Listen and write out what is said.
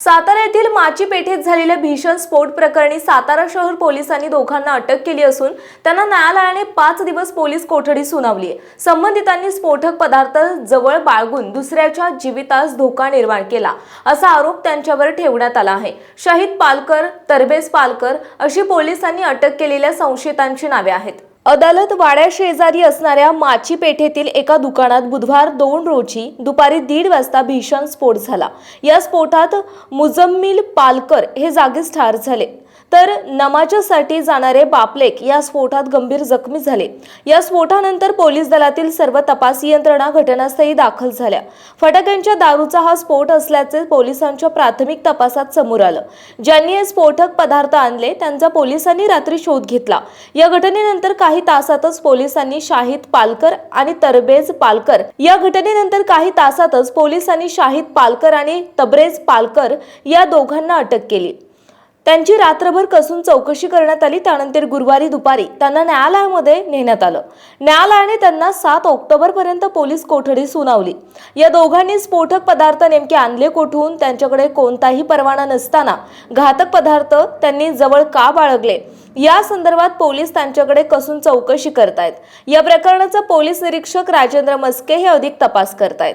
सातारा येथील माची पेठेत झालेल्या भीषण स्फोट प्रकरणी सातारा शहर पोलिसांनी दोघांना अटक केली असून त्यांना न्यायालयाने पाच दिवस पोलीस कोठडी सुनावली आहे. संबंधितांनी स्फोटक पदार्थ जवळ बाळगून दुसऱ्याच्या जीवितास धोका निर्माण केला असा आरोप त्यांच्यावर ठेवण्यात आला आहे. शहीद पालकर तरबेज पालकर अशी पोलिसांनी अटक केलेल्या संशयितांची नावे आहेत. अदालत वाड्या शेजारी असणाऱ्या माची पेठेतील एका दुकानात बुधवार दोन रोजी दुपारी दीड वाजता भीषण स्फोट झाला. या स्फोटात मुजम्मिल पालकर हे जागीच ठार झाले. तर नमाजासाठी जाणारे बापलेक या स्फोटात गंभीर जखमी झाले. या स्फोटानंतर पोलीस दलातील सर्व तपास यंत्रणा घटनास्थळी दाखल झाल्या. फटाक्यांच्या दारूचा हा स्फोट असल्याचे पोलिसांच्या प्राथमिक तपासात समोर आलं. ज्यांनी हे स्फोटक पदार्थ आणले त्यांचा पोलिसांनी रात्री शोध घेतला. या घटनेनंतर काही तासातच पोलिसांनी शाहिद पालकर आणि तरबेज पालकर या घटनेनंतर काही तासातच पोलिसांनी शाहिद पालकर आणि तबरेज पालकर या दोघांना अटक केली. त्यांची रात्रभर कसून चौकशी करण्यात आली त्यानंतर गुरुवारी दुपारी त्यांना न्यायालयामध्ये नेण्यात आलं. न्यायालयाने त्यांना सात ऑक्टोबर पर्यंत पोलीस कोठडी सुनावली. या दोघांनी स्फोटक पदार्थ नेमके आणले कोठून त्यांच्याकडे कोणताही परवाना नसताना घातक पदार्थ त्यांनी जवळ का बाळगले? या संदर्भात पोलीस त्यांच्याकडे कसून चौकशी करतायत. या प्रकरणाचा पोलीस निरीक्षक राजेंद्र मस्के हे अधिक तपास करतायत.